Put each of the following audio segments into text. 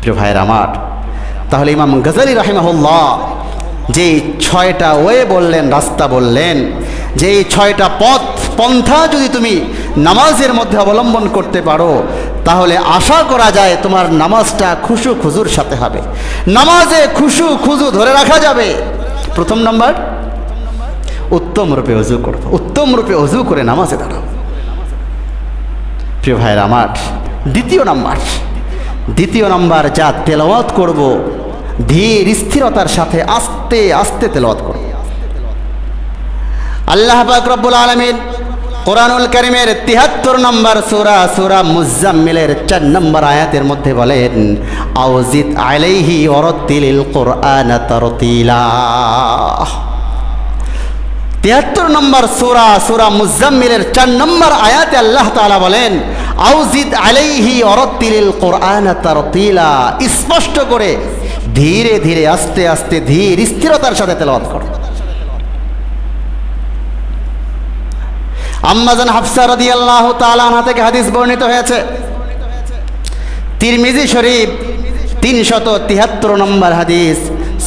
প্রিয় ভাইয়ের আমার, তাহলে ইমাম গজালি রাহিমাহুল্লাহ যে ছয়টা ওয়ে বললেন, রাস্তা বললেন যে ছয়টা পথ, পন্থা যদি তুমি নামাজের মধ্যে অবলম্বন করতে পারো, তাহলে আশা করা যায় তোমার নামাজটা খুশু খুজুর সাথে হবে। নামাজে খুশু খুজু ধরে রাখা যাবে। প্রথম নাম্বার, উত্তম রূপে অজু করব উত্তম রূপে অজু করে নামাজে দাঁড়াও। প্রিয় ভাইয়ের আমার, দ্বিতীয় নাম্বার দ্বিতীয় নম্বর যা তেলাওয়াত করব, ধীর স্থিরতার সাথে আস্তে আস্তে তেলাওয়াত করব। আল্লাহ রব্বুল আলমিন কোরআনুল করিমের তিহাত্তর নম্বর সুরা সুরা মুজাম্মিলের চার নম্বর আয়াতের মধ্যে বলেন, আউজিদ আলাইহি অরতিলিল কোরআন তরতিলা। তিয়াত্তর নম্বর সুরা সুরা মুজাম্মিলের চার নম্বর আয়াতে আল্লাহ তালা বলেন, আউজিদ আলাইহি অরতিলিল কোরআন তারতিলা স্পষ্ট করে ধীরে ধীরে, আস্তে আস্তে ধীর স্থিরতার সাথে তেলাওয়াত করো। আম্মাজান হাফসা রাদিয়াল্লাহু তাআলা আনহা থেকে হাদিস বর্ণিত হয়েছে, তিরমিজি শরীফ তিনশত তিহাত্তর নম্বর হাদিস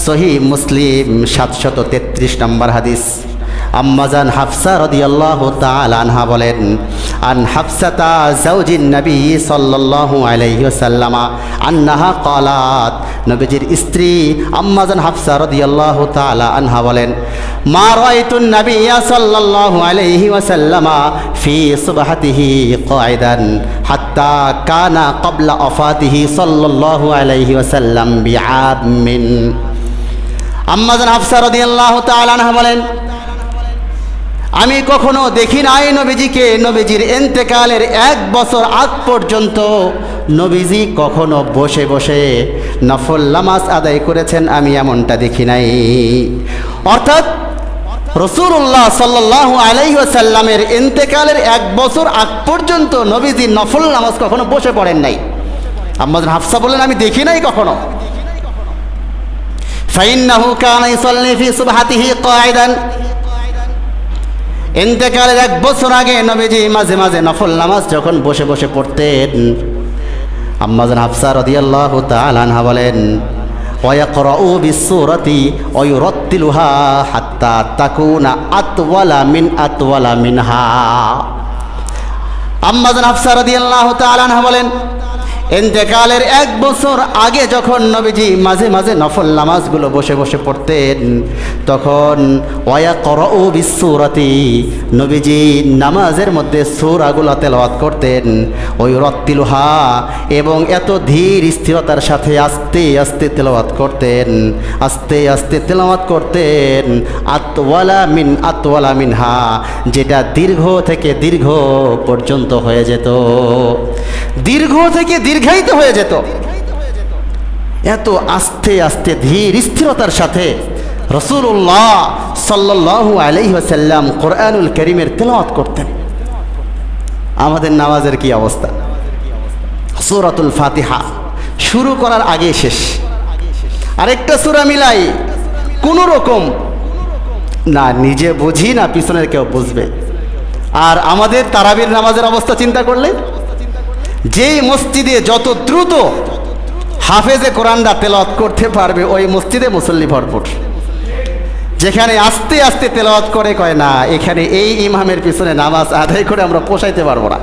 সহি মুসলিম সাতশত তেত্রিশ নম্বর হাদিস। আম্মাজান হাফসা রদিয়াল্লাহু তাআলা আনহা বলেন, আন হাফসাতা জাওজিন নবী সাল্লাল্লাহু আলাইহি ওয়াসাল্লামা আন্নাহা ক্বালাত নবীজির স্ত্রী আম্মাজান হাফসা রদিয়াল্লাহু তাআলা আনহা বলেন, মা রাআইতুন নাবিয়্যা সাল্লাল্লাহু আলাইহি ওয়াসাল্লামা ফি সুবহাতিহি কায়দান হাত্তা কানা ক্বাবলা ওয়াফাতিহি সাল্লাল্লাহু আলাইহি ওয়াসাল্লাম বিআমিন আম্মাজান হাফসা রাদিয়াল্লাহু তাআলা আনহা বলেন আমি কখনো দেখি নাই নবীজিকে। নবীজির এন্তেকালের এক বছর আগ পর্যন্ত নবীজি কখনো বসে বসে নফল নামাজ আদায় করেছেন, আমি এমনটা দেখি নাই। অর্থাৎ রসুল্লাহ সাল্লাহ আলাইসাল্লামের এন্তেকালের এক বছর আগ পর্যন্ত নবীজি নফল নামাজ কখনো বসে পড়েন নাই। আম্মাদ হাফসা বললেন, আমি দেখি নাই কখনো। কানা ইসাল্লি ফি সুবহাতিহি কায়দান ইন্তেকালের এক বছর আগে নবীজি মাঝে মাঝে নফল নামাজ যখন বসে বসে পড়তেন আম্মাজান হাফসা রাদিয়াল্লাহু তাআলা আনহা বলেন ওয়াকরাউ বিসূরাতি ওয়া ইউরাত্তিলুহা হাত্তা তাকুনা আতওয়ালা মিন আতওয়ালা মিনহা। আম্মাজান হাফসা রাদিয়াল্লাহু তাআলা আনহা বলেন এন্তেকালের এক বছর আগে যখন নবীজি মাঝে মাঝে নফল নামাজগুলো বসে বসে পড়তেন, তখন ওয়া করও বিশ্বরাতি নবীজি নামাজের মধ্যে সুরাগুলো তেলাওয়াত করতেন। ওই রত্তিলুহা এবং এত ধীর স্থিরতার সাথে আস্তে আস্তে তেলাওয়াত করতেন, আস্তে আস্তে তেলাওয়াত করতেন, আতওয়ালা মিন আতওয়ালা মিনহা, যেটা দীর্ঘ থেকে দীর্ঘ পর্যন্ত হয়ে যেত। দীর্ঘ থেকে দীর্ঘায়িত হয়ে যেত। এত আস্তে আস্তে ধীর স্থিরতার সাথে রসুল্লাহ সাল্লাহ আলহিহাসাল্লাম কোরআনুল করিমের তেলাওয়াত করতেন। আমাদের নামাজের কি অবস্থা? সুরাতুল ফাতিহা শুরু করার আগে শেষ। আরেকটা সুরা মিলাই কোনো রকম? না, নিজে বুঝি না, পিছনের কেউ বুঝবে। আর আমাদের তারাবির নামাজের অবস্থা চিন্তা করলে? যেই মসজিদে যত দ্রুত হাফেজে কোরআনটা তেলাওয়াত করতে পারবে, ওই মসজিদে মুসল্লি ভরপুর। যেখানে আস্তে আস্তে তেলাওয়াত করে কয়, না, এখানে এই ইমামের পিছনে নামাজ আদায় করে আমরা পোষাইতে পারব না।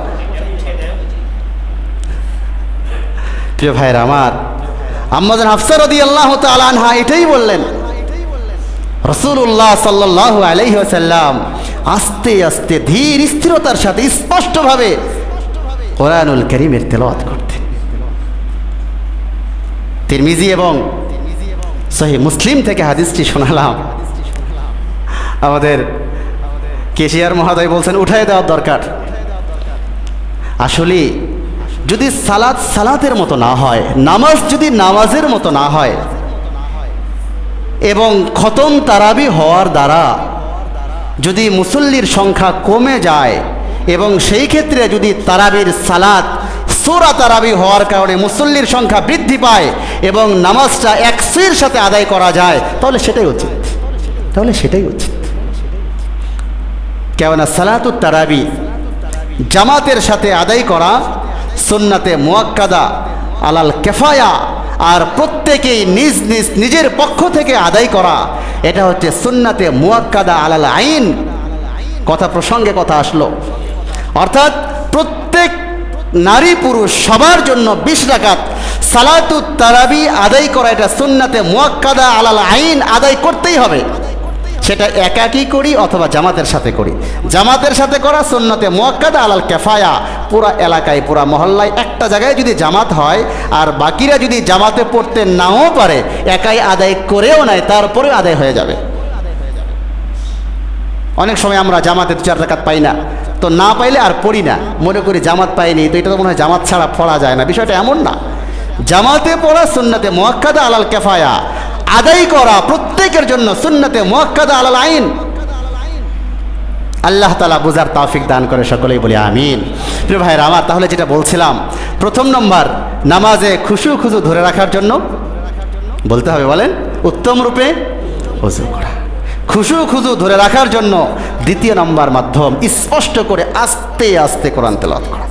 প্রিয় ভাইয়ের আমার আম্মাজান হাফসার রদি আল্লাহ আনহা এটাই বললেন রসুল্লাহ সাল্লাহ আলহি আসাল্লাম আস্তে আস্তে ধীর স্থিরতার সাথে স্পষ্টভাবে কোরআনুল করিমের তেলাওয়াত করতেন। তিরমিজি এবং সহি মুসলিম থেকে হাদিসটি শোনালাম। আমাদের কেশিয়ার মহাদয় বলছেন উঠাই দেওয়ার দরকার। আসলে যদি সালাদ সালাতের মতো না হয়, নামাজ যদি নামাজের মতো না হয়, এবং খতম তারাবি হওয়ার দ্বারা যদি মুসল্লির সংখ্যা কমে যায় এবং সেই ক্ষেত্রে যদি তারাবির সালাত, সোরা তারাবি হওয়ার কারণে মুসল্লির সংখ্যা বৃদ্ধি পায় এবং নামাজটা একশোর সাথে আদায় করা যায়, তাহলে সেটাই উচিত তাহলে সেটাই উচিত কেননা সালাতুত তারাবি জামাতের সাথে আদায় করা, সুন্নাতে মোয়াক্কাদা, আলাল কেফায়া, আর প্রত্যেকেই নিজ নিজ নিজের পক্ষ থেকে আদায় করা, এটা হচ্ছে সুন্নাতে মুয়াক্কাদা আলাল আইন। কথা প্রসঙ্গে কথা আসলো। অর্থাৎ প্রত্যেক নারী পুরুষ সবার জন্য বিশ রাকাত সালাতু তারাবি আদায় করা, এটা সুন্নাতে মুয়াক্কাদা আলাল আইন আদায় করতেই হবে। সেটা একাকি করি অথবা জামাতের সাথে করি। জামাতের সাথে করা সুন্নতে মুয়াক্কাদা আলাল কেফায়া। পুরা এলাকায়, পুরা মহল্লায় একটা জায়গায় যদি জামাত হয় আর বাকিরা যদি জামাতে পড়তে নাও পারে, একাই আদায় করেও নেয় তারপরে আদায় হয়ে যাবে। অনেক সময় আমরা জামাতে দু চার রাকাত পাই না। তো না পাইলে আর পড়ি না। মনে করি জামাত পাইনি, তো এটা তো মনে হয় জামাত ছাড়া পড়া যায় না। বিষয়টা এমন না। জামাতে পড়া, সুন্নাতে মোয়াক্কাদা আলাল কেফায়া। আদায় করা প্রত্যেকের জন্য সুন্নাতে মোয়াক্কাদা আলাল আইন। আল্লাহ তালা বুঝার তাফিক দান করে সকলেই বলি আমিন। প্রিয় ভাইয়ের আমার, তাহলে যেটা বলছিলাম, প্রথম নম্বর, নামাজে খুশু খুশু ধরে রাখার জন্য বলতে হবে বলেন, উত্তম রূপে অজু করা। খুশু খুশু ধরে রাখার জন্য দ্বিতীয় নম্বর মাধ্যম স্পষ্ট করে আস্তে আস্তে কোরআন তেলাওয়াত করা।